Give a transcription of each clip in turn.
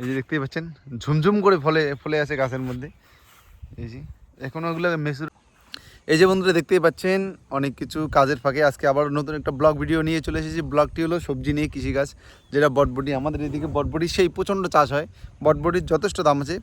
এই যে দেখতেই পাচ্ছেন, ঝুমঝুম করে ফলে ফলে আছে গাছের মধ্যে। এই যে এখনও ওগুলো মেসুর এই যে বন্ধুরা দেখতেই পাচ্ছেন, অনেক কিছু কাজের ফাঁকে। আজকে আবার নতুন একটা ব্লগ ভিডিও নিয়ে চলে এসেছি। ব্লগটি হলো সবজি নিয়ে কৃষিকাজ, যেটা বটবটি। আমাদের এদিকে বটবটি সেই প্রচণ্ড চাষ হয়। বটবটির যথেষ্ট দাম আছে,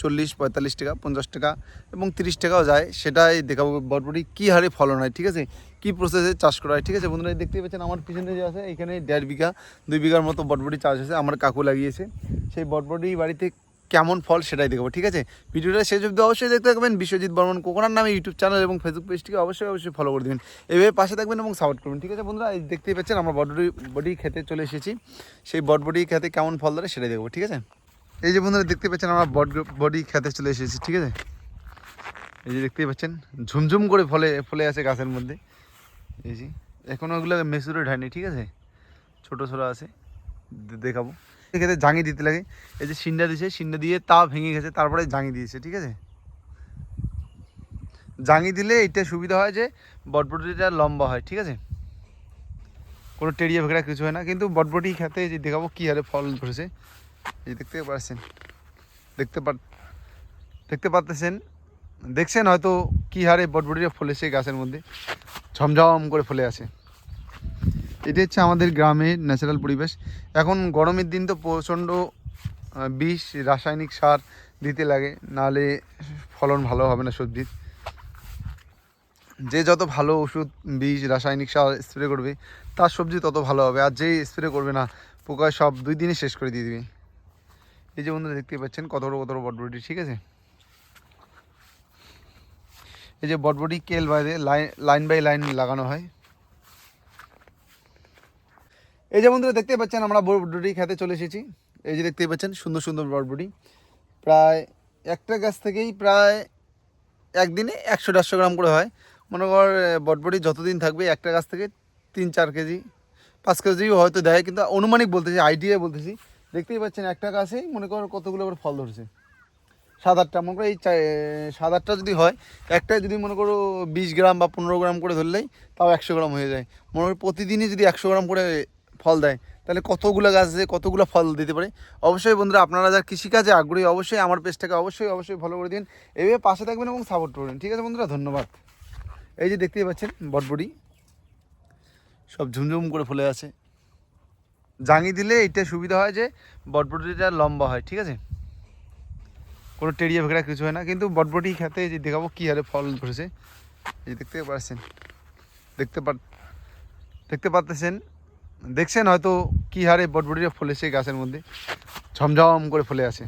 চল্লিশ, পঁয়তাল্লিশ টাকা, পঞ্চাশ টাকা এবং তিরিশ টাকাও যায়। সেটাই দেখাবো বটবটি কী হারে ফলন হয়, ঠিক আছে? কী প্রসেসে চাষ করা হয়, ঠিক আছে বন্ধুরা? দেখতেই পাচ্ছেন, আমার পিছনে যে আছে, এখানে দেড় বিঘা, দুই বিঘার মতো বটবটি চাষ আছে। আমার কাকু লাগিয়েছে। সেই বটবটি বাড়িতে কেমন ফল সেটাই দেখাবো, ঠিক আছে? ভিডিওটা শেষ অব্দি অবশ্যই দেখতে থাকবেন। বিশ্বজিৎ বর্মন কোকোনার নামে ইউটিউব চ্যানেল এবং ফেসবুক পেজটিকে অবশ্যই অবশ্যই ফলো করে দেবেন। এইভাবে পাশে থাকবেন এবং সাপোর্ট করবেন, ঠিক আছে বন্ধুরা? দেখতেই পাচ্ছেন আমরা বটবটি বডি খেতে চলে এসেছি। সেই বটবটি খেতে কেমন ফল ধরে সেটাই দেখব, ঠিক আছে? এই যে বন্ধুরা দেখতে পাচ্ছেন আমরা বট বডি খেতে চলে এসেছি, ঠিক আছে? এই যে দেখতেই পাচ্ছেন, ঝুমঝুম করে ফলে ফলে আছে গাছের মধ্যে। এই যে এখনও ওগুলো মেসুরে ঢায়নি ঠিক আছে? ছোটো ছোটো আছে দেখাবো। এক্ষেত্রে জাঙি দিতে লাগে। এই যে সিন্ডা দিয়েছে সিন্ডা দিয়ে তা ভেঙে গেছে, তারপরে জাঙি দিয়েছে, ঠিক আছে? জাঙি দিলে এটা সুবিধা হয় যে বটবটিটা লম্বা হয়, ঠিক আছে? কোনো টেরিয়া ভেগড়া কিছু হয় না, কিন্তু বটবটি খেতে যে দেখাবো কী হারে ফল ধরেছে। এই দেখতে পাচ্ছেন, দেখতে পা দেখতে পাচ্ছেন দেখছেন হয়তো কী হারে বটবটিটা ফলেছে গাছের মধ্যে? ঝমঝম করে ফলে আছে। এটি হচ্ছে আমাদের গ্রামের ন্যাচারাল পরিবেশ। এখন গরমের দিন তো প্রচণ্ড বিষ, রাসায়নিক সার দিতে লাগে, নাহলে ফলন ভালো হবে না সবজির। যে যত ভালো ওষুধ, বিষ, রাসায়নিক সার স্প্রে করবে, তার সবজি তত ভালো হবে। আর যেই স্প্রে করবে না, পোকায় সব দুই দিনে শেষ করে দিয়ে দিবে। এই যে বন্ধুরা দেখতে পাচ্ছেন, কত বড় কত বড় বটবটি, ঠিক আছে? এই যে বটবটি কেল বাইরে লাইন লাইন বাই লাইন লাগানো হয়। এই যে বন্ধুরা দেখতে পাচ্ছেন আমরা বরবটি খেতে চলে এসেছি। এই যে দেখতেই পাচ্ছেন, সুন্দর সুন্দর বরবটি। প্রায় একটা গাছ থেকেই প্রায় একদিনে একশো দেড়শো গ্রাম করে হয়। মনে কর বটবটি যতদিন থাকবে, একটা গাছ থেকে তিন, চার কেজি, পাঁচ কেজিও হয়তো দেয়, কিন্তু অনুমানিক বলতেছি আইডিয়া বলতেছি। দেখতেই পাচ্ছেন, একটা গাছেই মনে কর কতগুলো করে ফল ধরেছে। সাত আটটা মনে করো এই সাত আটটা যদি হয় একটাই যদি মনে করো বিশ গ্রাম বা পনেরো গ্রাম করে ধরলেই তাও একশো গ্রাম হয়ে যায়। মনে করো প্রতিদিনই যদি একশো গ্রাম করে ফল দেয়। তাহলে কতগুলো গাছ আছে কতগুলো ফল দিতে পারে? অবশ্যই বন্ধুরা, আপনারা যারা কৃষিকাজে আগ্রহী, অবশ্যই আমার পেজটাকে অবশ্যই অবশ্যই ফলো করে দিন। এভাবে পাশে থাকবেন এবং সাপোর্ট করবেন। ঠিক আছে বন্ধুরা, ধন্যবাদ। এই যে দেখতেই পাচ্ছেন, বটবডি। সব ঝুমঝুম করে ফুলে আছে। জাঙি দিলে এইটা সুবিধা হয় যে বটবটিটা লম্বা হয়, ঠিক আছে? কোনো টেরিয়া ভেগড়া কিছু হয় না। কিন্তু বটবটি খেতে যে দেখাবো কী হারে ফল ধরেছে। এই দেখতে পাচ্ছেন, দেখতে পা দেখতে পাচ্ছেন দেখছেন হয়তো কী হারে বটবটিটা ফলেছে গাছের মধ্যে ঝমঝম করে ফলে আছে।